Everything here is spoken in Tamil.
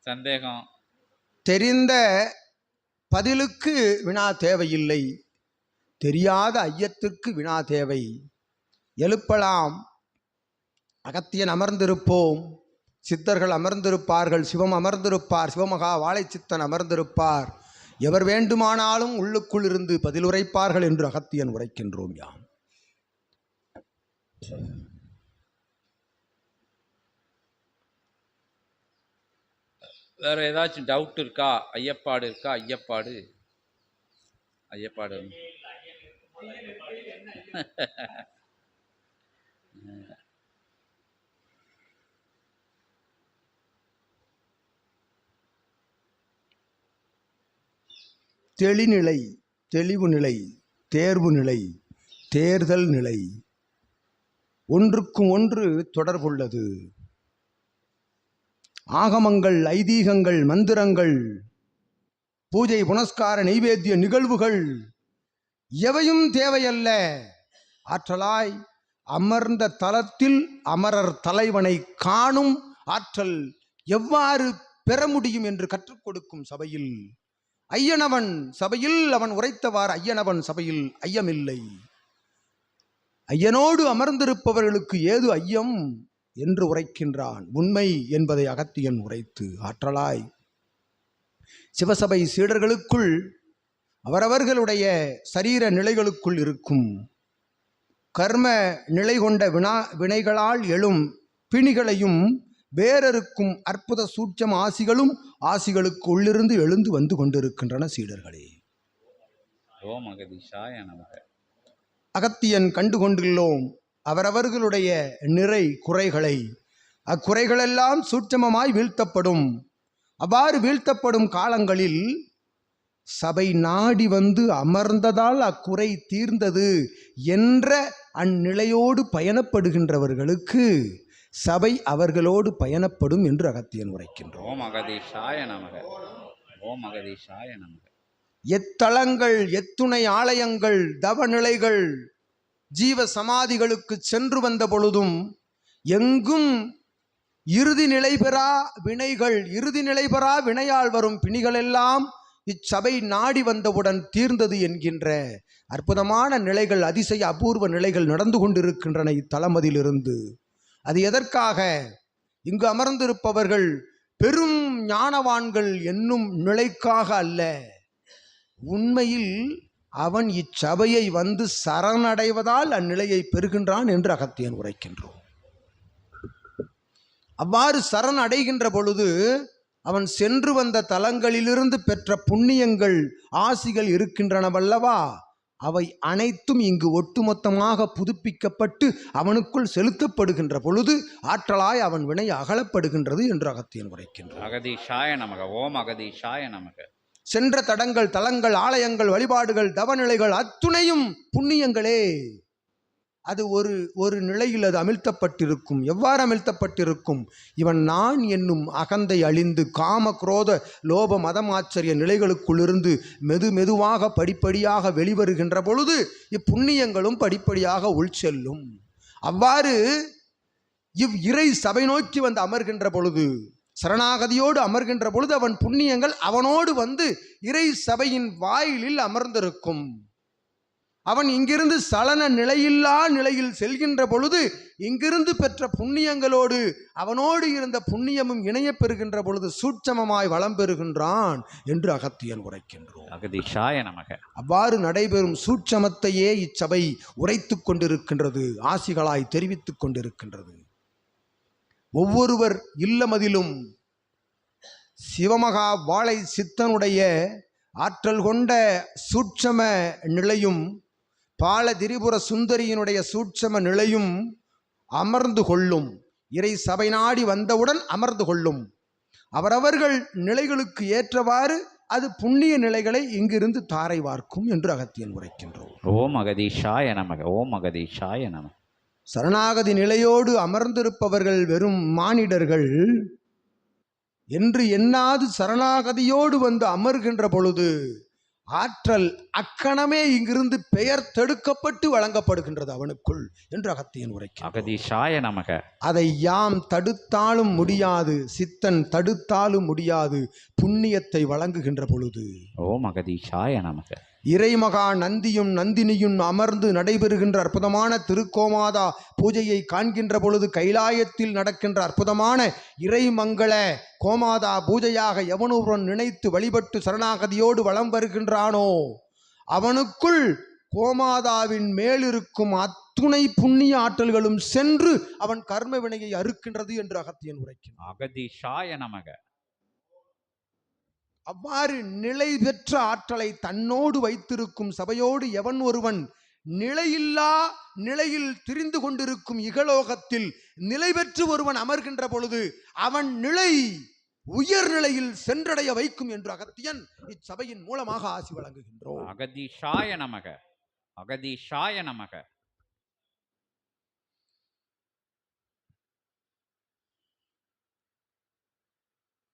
சந்தேகம். தெரிந்த பதிலுக்கு வினா தேவையில்லை. தெரியாத ஐயத்திற்கு வினா தேவை. எழுப்பலாம். அகத்தியன் அமர்ந்திருப்போம். சித்தர்கள் அமர்ந்திருப்பார்கள். சிவம் அமர்ந்திருப்பார். சிவமகா வாழைச்சித்தன் அமர்ந்திருப்பார். எவர் வேண்டுமானாலும் உள்ளுக்குள் இருந்து பதிலுரைப்பார்கள் என்று அகத்தியன் உரைக்கின்றோம் யாம். வேற ஏதாச்சும் டவுட் இருக்கா? ஐயப்பாடு இருக்கா? ஐயப்பாடு. ஐயப்பாடு. தெளிநிலை தெளிவு நிலை தேர்வு நிலை தேர்தல் நிலை ஒன்றுக்கும் ஒன்று தொடர்புள்ளது. ஆகமங்கள் ஐதீகங்கள் மந்திரங்கள் பூஜை புனஸ்கார நைவேத்திய நிகழ்வுகள் எவையும் தேவையல்ல. ஆற்றலாய் அமர்ந்த தலத்தில் அமரர் தலைவனை காணும் ஆற்றல் எவ்வாறு பெற முடியும் என்று கற்றுக் கொடுக்கும் சபையில்? ஐயனவன் சபையில் அவன் உரைத்தவாறு ஐயனவன் சபையில் ஐயமில்லை. ஐயனோடு அமர்ந்திருப்பவர்களுக்கு ஏது ஐயம்? என்று உரைக்கின்றான். உண்மை என்பதை அகத்தியன் உரைத்து ஆற்றலாய். சிவசபை சீடர்களுக்குள் அவரவர்களுடைய சரீர நிலைகளுக்குள் இருக்கும். கர்ம நிலை கொண்ட வினா வினைகளால் எழும் பிணிகளையும் வேறறுக்கும் அற்புத சூட்சம் ஆசிகளும் ஆசிகளுக்கு உள்ளிருந்து எழுந்து வந்து கொண்டிருக்கின்றன சீடர்களே. ஓ மகதீஷாய நமக. அகத்தியன் கண்டு கொண்டுள்ளோம் அவரவர்களுடைய நிறை குறைகளை அக்குறைகளெல்லாம் சூட்சமமாய் வீழ்த்தப்படும். அவ்வாறு வீழ்த்தப்படும் காலங்களில் சபை நாடி வந்து அமர்ந்ததால் அக்குறை தீர்ந்தது என்ற அந்நிலையோடு பயணப்படுகின்றவர்களுக்கு சபை அவர்களோடு பயணப்படும் என்று அகத்தியன் உரைக்கின்றோம் நமக. நமக. எத்தலங்கள் எத்துணை ஆலயங்கள் தவநிலைகள் ஜீவ சமாதிகளுக்கு சென்று வந்த பொழுதும் எங்கும் இறுதி நிலை பெறா வினைகள் இறுதி நிலை பெறா வினையால் வரும் பிணிகளெல்லாம் இச்சபை நாடி வந்தவுடன் தீர்ந்தது என்கின்ற அற்புதமான நிலைகள் அதிசய அபூர்வ நிலைகள் நடந்து கொண்டிருக்கின்றன இத்தலமதிலிருந்து. அது எதற்காக? இங்கு அமர்ந்திருப்பவர்கள் பெரும் ஞானவான்கள் என்னும் நிலைக்காக அல்ல. உண்மையில் அவன் இச்சபையை வந்து சரணடைவதால் அந்நிலையை பெறுகின்றான் என்று அகத்தியன் உரைக்கின்றோம் அவ்வாறு சரண் அடைகின்ற பொழுது அவன் சென்று வந்த தலங்களிலிருந்து பெற்ற புண்ணியங்கள் ஆசிகள் இருக்கின்றனவல்லவா அவை அனைத்தும் இங்கு ஒட்டுமொத்தமாக புதுப்பிக்கப்பட்டு அவனுக்குள் செலுத்தப்படுகின்ற பொழுது ஆற்றலாய் அவன் வினை அகலப்படுகின்றது என்று அகத்தியன் உரைக்கின்றான். அகதீஷாய நமக ஓ அகதீஷாய நமக. சென்ற தடங்கள் தலங்கள் ஆலயங்கள் வழிபாடுகள் தவநிலைகள் அத்துணையும் புண்ணியங்களே. அது ஒரு ஒரு நிலையில் அது அமிழ்த்தப்பட்டிருக்கும். எவ்வாறு அமிழ்த்தப்பட்டிருக்கும்? இவன் நான் என்னும் அகந்தை அழிந்து காம குரோத லோப மதமாச்சரிய நிலைகளுக்குள்ளிருந்து மெது மெதுவாக படிப்படியாக வெளிவருகின்ற பொழுது இப்புண்ணியங்களும் படிப்படியாக உள்செல்லும் அவ்வாறு இவ் இறை சபை நோக்கி வந்து அமர்கின்ற பொழுது சரணாகதியோடு அமர்கின்ற பொழுது அவன் புண்ணியங்கள் அவனோடு வந்து இறை சபையின் வாயிலில் அமர்ந்திருக்கும். அவன் இங்கிருந்து சலன நிலையில்லா நிலையில் செல்கின்ற பொழுது இங்கிருந்து பெற்ற புண்ணியங்களோடு அவனோடு இருந்த புண்ணியமும் இணையப் பெறுகின்ற பொழுது சூட்சமமாய் வளம் பெறுகின்றான் என்று அகத்தியன் உரைக்கின்றோம். அகதீஷாய நமக. அவ்வாறு நடைபெறும் சூட்சமத்தையே இச்சபை உரைத்துக் கொண்டிருக்கின்றது ஆசிகளாய் தெரிவித்துக் கொண்டிருக்கின்றது. ஒவ்வொருவர் இல்லமதிலும் சிவமகா வாழை சித்தனுடைய ஆற்றல் கொண்ட சூட்சம நிலையும் பால திரிபுர சுந்தரியினுடைய சூட்சம நிலையும் அமர்ந்து கொள்ளும். இறை சபை நாடி வந்தவுடன் அமர்ந்து கொள்ளும். அவரவர்கள் நிலைகளுக்கு ஏற்றவாறு அது புண்ணிய நிலைகளை இங்கிருந்து தாரை வார்க்கும் என்று அகத்தியன் உரைக்கின்றோம். ஓம் மகதீஷாய நமக ஓம் அகதீஷாய நமக. சரணாகதி நிலையோடு அமர்ந்திருப்பவர்கள் வெறும் மானிடர்கள். என்று எண்ணாது சரணாகதியோடு வந்து அமர்கின்ற பொழுது ஆற்றல் அக்கணமே இங்கிருந்து பெயர் தடுக்கப்பட்டு வழங்கப்படுகின்றது அவனுக்குள் என்று அகத்தியன் உரைக்கிறார் அகதீஷாய நமக. அதை யாம் தடுத்தாலும் முடியாது சித்தன் தடுத்தாலும் முடியாது புண்ணியத்தை வழங்குகின்ற பொழுது. ஓம் அகதீஷாய நமக. இறைமகா நந்தியும் நந்தினியும் அமர்ந்து நடைபெறுகின்ற அற்புதமான திருக்கோமாதா பூஜையை காண்கின்ற பொழுது கைலாயத்தில் நடக்கின்ற அற்புதமான இறைமங்கள கோமாதா பூஜையாக எவனொருவன் நினைத்து வழிபட்டு சரணாகதியோடு வலம் வருகின்றானோ அவனுக்குள் கோமாதாவின் மேலிருக்கும் அத்துணை புண்ணிய ஆற்றல்களும் சென்று அவன் கர்ம வினையை அறுக்கின்றது என்று அகத்தியன் உரைக்கிறான் அகதீஷாய நமக. அவ்வாறு நிலை பெற்ற ஆற்றலை தன்னோடு வைத்திருக்கும் சபையோடு எவன் ஒருவன் நிலையில்லா நிலையில் திரிந்து கொண்டிருக்கும் இகலோகத்தில் நிலை பெற்று ஒருவன் அமர்கின்ற பொழுது அவன் நிலை உயர்நிலையில் சென்றடைய வைக்கும் என்று அகத்தியன் இச்சபையின் மூலமாக ஆசி வழங்குகின்றோம். அகதீஷாய நமக. அகதீஷாய நமக.